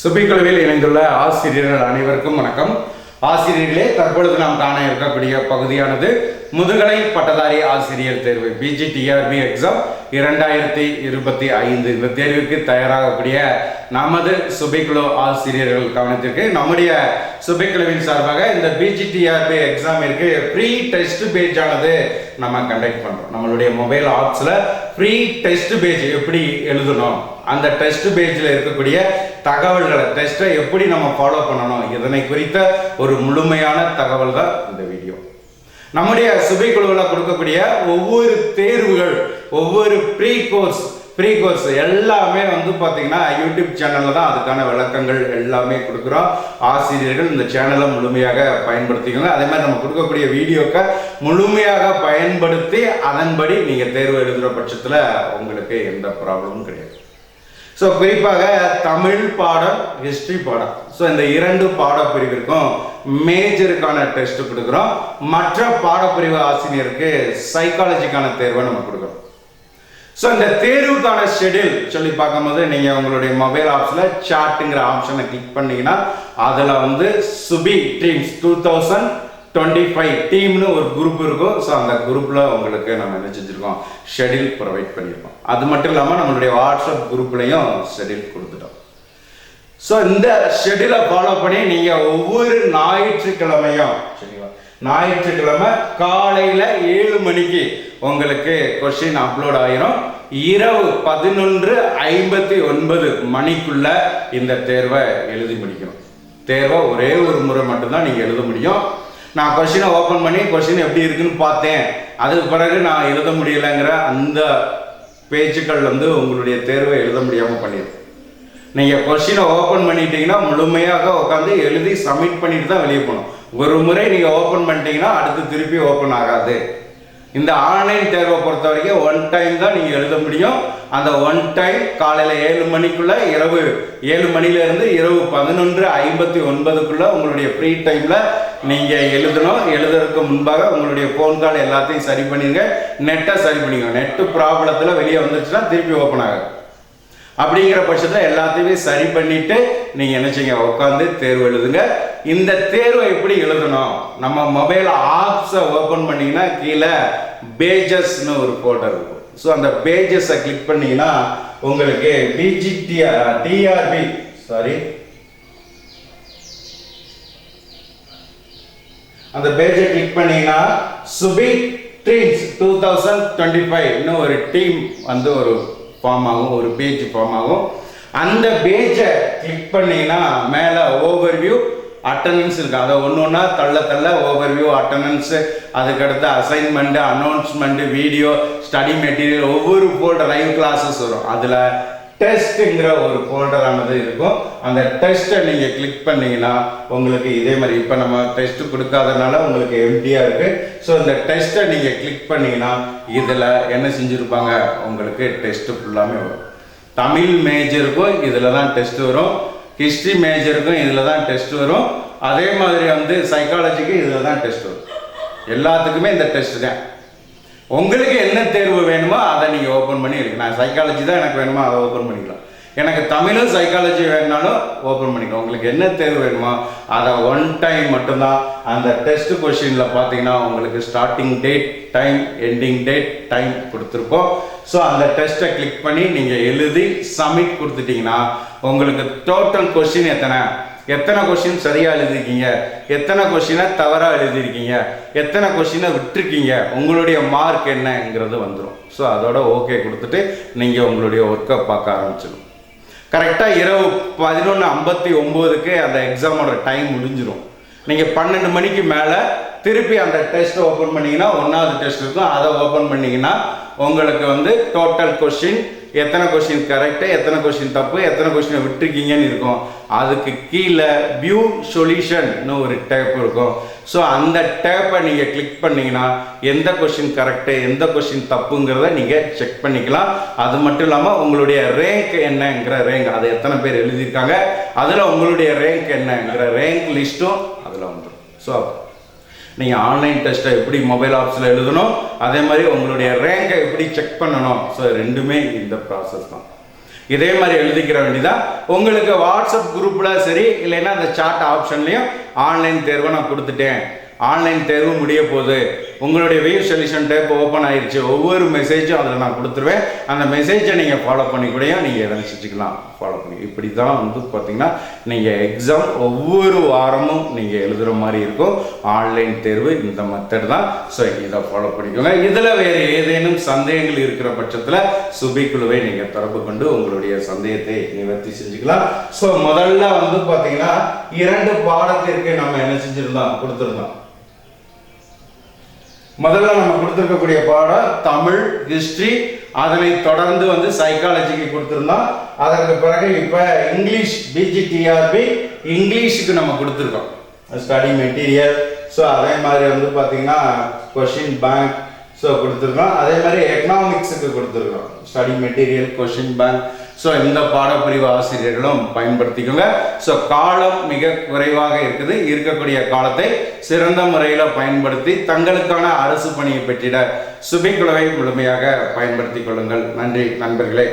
சுபிக்குழுவில் இணைந்துள்ள ஆசிரியர்கள் அனைவருக்கும் வணக்கம். ஆசிரியர்களே தற்பொழுது நாம் காண இருக்கக்கூடிய பகுதியானது முதுகலை பட்டதாரி ஆசிரியர் தேர்வு பிஜிடிஆர்பி எக்ஸாம் இரண்டாயிரத்தி இருபத்தி ஐந்து. இந்த தேர்வுக்கு தயாராகக்கூடிய நமது சுபிக்குழு ஆசிரியர்கள் கவனத்திற்கு நம்முடைய சுபிக்குழுவின் சார்பாக இந்த பிஜிடிஆர்பி எக்ஸாமிற்கு ப்ரீ டெஸ்ட் பேஜ் ஆனது நம்ம கண்டக்ட் பண்றோம். நம்மளுடைய மொபைல் ஆப்ஸ்ல ப்ரீ டெஸ்ட் பேஜ் எப்படி எழுதணும்? அந்த டெஸ்ட் பேஜில் இருக்கக்கூடிய தகவல்களை டெஸ்ட்டை எப்படி நம்ம ஃபாலோ பண்ணணும்? இதனை குறித்த ஒரு முழுமையான தகவல் தான் இந்த வீடியோ நம்முடைய சுபை குழுவில் கொடுக்கக்கூடிய ஒவ்வொரு தேர்வுகள் ஒவ்வொரு ப்ரீ கோர்ஸ் ப்ரீ கோர்ஸ் எல்லாமே வந்து பார்த்தீங்கன்னா யூடியூப் சேனலில் தான் அதுக்கான விளக்கங்கள் எல்லாமே கொடுக்குறோம். ஆசிரியர்கள் இந்த சேனலை முழுமையாக பயன்படுத்திக்கோங்க. அதே மாதிரி நம்ம கொடுக்கக்கூடிய வீடியோக்கை முழுமையாக பயன்படுத்தி அதன்படி நீங்கள் தேர்வு எழுதுகிற பட்சத்தில் உங்களுக்கு எந்த ப்ராப்ளமும் கிடையாது. ஸோ குறிப்பாக தமிழ் பாடம் ஹிஸ்ட்ரி பாடம். ஸோ இந்த இரண்டு பாடப்பிரிவிற்கும் மேஜருக்கான டெஸ்ட் கொடுக்குறோம். மற்ற பாடப்பிரிவு ஆசிரியருக்கு சைக்காலஜிக்கான தேர்வை நம்ம கொடுக்குறோம். ஸோ இந்த தேர்வுக்கான ஷெடியூல் சொல்லி பார்க்கும்போது நீங்கள் உங்களுடைய மொபைல் ஆப்ஸில் சாட்டுங்கிற ஆப்ஷனை கிளிக் பண்ணீங்கன்னா அதில் வந்து Subi dreams two thousand twenty five டீம்னு ஒரு குரூப் இருக்கும். ஸோ அந்த குரூப்பில் உங்களுக்கு நம்ம என்ன செஞ்சுருக்கோம்? ஷெடியூல் ப்ரொவைட் பண்ணியிருக்கோம் அது மட்டும் இல்லாமல் நம்மளுடைய வாட்ஸ்அப் குரூப்லேயும் ஷெடியூல் கொடுத்துட்டோம். ஸோ இந்த ஷெடியூலை ஃபாலோ பண்ணி நீங்கள் ஒவ்வொரு ஞாயிற்றுக்கிழமையும் சரிங்களா? ஞாயிற்றுக்கிழமை காலையில் ஏழு மணிக்கு உங்களுக்கு கொஸ்டின் அப்லோட் ஆயிரும். இரவு பதினொன்று ஐம்பத்தி ஒன்பது மணிக்குள்ள இந்த தேர்வை எழுதி முடிக்கணும். தேர்வை ஒரே ஒரு முறை மட்டும்தான் நீங்கள் எழுத முடியும். நான் கொஸ்டினை ஓப்பன் பண்ணி கொஷின் எப்படி இருக்குன்னு பார்த்தேன். அதுக்கு பிறகு நான் எழுத முடியலைங்கிற அந்த பேச்சுக்கள் வந்து உங்களுடைய தேர்வை எழுத முடியாமல் பண்ணிடுது. நீங்கள் கொஷினை ஓப்பன் பண்ணிட்டீங்கன்னா முழுமையாக உட்காந்து எழுதி சப்மிட் பண்ணிட்டு தான் வெளியே போகணும். ஒரு முறை நீங்கள் ஓப்பன் பண்ணிட்டீங்கன்னா அடுத்து திருப்பி ஓப்பன் ஆகாது. இந்த ஆன்லைன் தேர்வை பொறுத்த வரைக்கும் ஒன் டைம் தான் நீங்கள் எழுத முடியும். அந்த ஒன் டைம் காலையில் ஏழு மணிக்குள்ள இரவு ஏழு மணிலேருந்து இரவு பதினொன்று ஐம்பத்தி ஒன்பதுக்குள்ள உங்களுடைய ஃப்ரீ டைமில் நீங்கள் எழுதணும் எழுதுறதுக்கு முன்பாக உங்களுடைய ஃபோன் கால் எல்லாத்தையும் சரி பண்ணிடுங்க நெட்டை சரி பண்ணிக்கோங்க. நெட்டு ப்ராப்ளத்தில் வெளியே வந்துருச்சுன்னா திருப்பி ஓப்பன் ஆகும் அப்படிங்கிற பட்சத்தில் எல்லாத்தையுமே சரி பண்ணிவிட்டு நீங்கள் என்ன செய்யுங்க? உட்காந்து தேர்வு எழுதுங்க. இந்த தேர்வை எப்படி எழுதணும்? நம்ம மொபைல் ஆப்ஸை ஓப்பன் பண்ணீங்கன்னா கீழே பேஜஸ்னு ஒரு ஃபோல்டர் இருக்கும். ஸோ அந்த பேஜஸை கிளிக் பண்ணீங்கன்னா உங்களுக்கு பிஜிடிஆர் டிஆர்பி சாரி அந்த பேஜை கிளிக் பண்ணீங்கன்னா Subi dreams two thousand twenty five ஒரு டீம் வந்து ஒரு ஃபார்ம் ஆகும் ஒரு பேஜ் ஃபார்ம் ஆகும். அந்த பேஜை கிளிக் பண்ணீங்கன்னா மேலே ஓவர்வியூ அட்டண்டன்ஸ் இருக்கு. அதை ஒன்று ஒன்றா தள்ள தள்ள ஓவர்வியூ அட்டண்டன்ஸு அதுக்கடுத்து assignment announcement video study material ஒவ்வொரு ஃபோல்டர் லைவ் கிளாஸஸ் வரும். அதில் டெஸ்ட்டுங்கிற ஒரு ஃபோல்டரானது இருக்கும். அந்த டெஸ்ட்டை நீங்கள் கிளிக் பண்ணீங்கன்னா உங்களுக்கு இதே மாதிரி இப்போ நம்ம டெஸ்ட்டு கொடுக்காதனால உங்களுக்கு எம்டியாக இருக்குது ஸோ இந்த டெஸ்ட்டை நீங்கள் கிளிக் பண்ணிங்கன்னா இதில் என்ன செஞ்சுருப்பாங்க? உங்களுக்கு டெஸ்ட்டு ஃபுல்லாமே வரும். தமிழ் மேஜருக்கும் இதில் தான் டெஸ்ட் வரும். ஹிஸ்ட்ரி மேஜருக்கும் இதில் தான் டெஸ்ட் வரும். அதே மாதிரி வந்து சைக்காலஜிக்கு இதில் தான் டெஸ்ட் வரும். எல்லாத்துக்குமே இந்த டெஸ்ட் தான். உங்களுக்கு என்ன தேர்வு வேணுமோ அதை நீங்கள் ஓப்பன் பண்ணி இருக்கு நான் சைக்காலஜி தான் எனக்கு வேணுமோ அதை ஓப்பன் பண்ணிக்கலாம். எனக்கு தமிழும் சைக்காலஜி வேணுனாலும் ஓப்பன் பண்ணிக்கலாம். உங்களுக்கு என்ன தேர்வு வேணுமோ அதை ஒன் டைம் மட்டும்தான். அந்த டெஸ்ட் கொஷினில் பார்த்தீங்கன்னா உங்களுக்கு starting date time ending date time கொடுத்துருப்போம் ஸோ அந்த டெஸ்ட்டை கிளிக் பண்ணி நீங்கள் எழுதி சப்மிட் கொடுத்துட்டீங்கன்னா உங்களுக்கு டோட்டல் கொஷின் எத்தனை? எத்தனை கொஷின் சரியாக எழுதிருக்கீங்க எத்தனை கொஷினை தவறாக எழுதியிருக்கீங்க? எத்தனை கொஷினை விட்டுருக்கீங்க? உங்களுடைய மார்க் என்னங்கிறது வந்துடும் ஸோ அதோட ஓகே கொடுத்துட்டு நீங்கள் உங்களுடைய ஒர்க்கை பார்க்க ஆரம்பிச்சிடும் கரெக்டாக இரவு பதினொன்று ஐம்பத்தி ஒம்போதுக்கு அந்த எக்ஸாமோட டைம் முடிஞ்சிடும் நீங்கள் பன்னெண்டு மணிக்கு மேலே திருப்பி அந்த டெஸ்ட்டை ஓப்பன் பண்ணிங்கன்னா ஒன்றாவது டெஸ்ட் இருக்கும். அதை ஓப்பன் பண்ணிங்கன்னா உங்களுக்கு வந்து டோட்டல் கொஷின் எத்தனை கொஷின் கரெக்டு எத்தனை கொஷின் தப்பு எத்தனை கொஷினை விட்டுருக்கீங்கன்னு இருக்கும். அதுக்கு கீழே வியூ சொல்யூஷன்னு ஒரு டேப் இருக்கும். ஸோ அந்த டேப்பை நீங்கள் கிளிக் பண்ணீங்கன்னா எந்த கொஷின் கரெக்டு எந்த கொஷின் தப்புங்கிறத நீங்கள் செக் பண்ணிக்கலாம். அது மட்டும் இல்லாமல் உங்களுடைய ரேங்க் என்னங்கிற ரேங்க் அதை எத்தனை பேர் எழுதியிருக்காங்க அதில் உங்களுடைய ரேங்க் என்னங்கிற ரேங்க் லிஸ்ட்டும் அதில் வந்துடும் ஸோ நீங்கள் ஆன்லைன் டெஸ்ட்டை எப்படி மொபைல் ஆப்ஸில் எழுதணும் அதே மாதிரி உங்களுடைய ரேங்கை எப்படி செக் பண்ணணும். ஸோ ரெண்டுமே இந்த ப்ராசஸ் தான். இதே மாதிரி எழுதிக்கிற வேண்டியதான் உங்களுக்கு வாட்ஸ்அப் குரூப்பில் சரி இல்லைன்னா அந்த சாட் ஆப்ஷன்லையும் ஆன்லைன் தேர்வை நான் கொடுத்துட்டேன். ஆன்லைன் தேர்வு முடிய போகுது. உங்களுடைய வியூ சொல்யூஷன் டேப் ஓப்பன் ஆயிடுச்சு ஒவ்வொரு மெசேஜும் அதில் நான் கொடுத்துருவேன். அந்த மெசேஜை நீங்கள் ஃபாலோ பண்ணி கூட நீங்கள் எதை ஃபாலோ பண்ணி. இப்படி தான் வந்து பார்த்தீங்கன்னா நீங்கள் எக்ஸாம் ஒவ்வொரு வாரமும் நீங்கள் எழுதுகிற மாதிரி இருக்கும். ஆன்லைன் தேர்வு இந்த மெத்தட் தான். ஸோ இதை ஃபாலோ பண்ணிக்கோங்க. இதில் வேறு ஏதேனும் சந்தேகங்கள் இருக்கிற பட்சத்தில் சுபிக்குழுவை நீங்கள் தொடர்பு கொண்டு உங்களுடைய சந்தேகத்தை நிவர்த்தி செஞ்சுக்கலாம். ஸோ முதல்ல வந்து பார்த்தீங்கன்னா இரண்டு பாடத்திற்கு நம்ம என்ன செஞ்சுருந்தோம்? கொடுத்துருந்தோம். முதல்ல நம்ம கொடுத்துருக்கக்கூடிய பாடம் தமிழ் ஹிஸ்ட்ரி அதனை தொடர்ந்து வந்து சைக்காலஜிக்கு கொடுத்துருந்தோம். அதற்கு பிறகு இப்போ இங்கிலீஷ் பிஜிடிஆர்பி இங்கிலீஷுக்கு நம்ம கொடுத்துருக்கோம். ஸ்டடி மெட்டீரியல் ஸோ அதே மாதிரி வந்து பார்த்தீங்கன்னா கொஷின் பேங்க் ஸோ கொடுத்துருக்கோம். அதே மாதிரி எக்கனாமிக்ஸுக்கு கொடுத்துருக்கோம். Study material question bank so இந்த பாடப்பிரிவு ஆசிரியர்களும் பயன்படுத்திக்கோங்க. ஸோ காலம் மிக குறைவாக இருக்குது. இருக்கக்கூடிய காலத்தை சிறந்த முறையில் பயன்படுத்தி தங்களுக்கான அரசு பணியை பெற்றிட சுபிக்குழுவை முழுமையாக பயன்படுத்திக் கொள்ளுங்கள். நன்றி நண்பர்களே.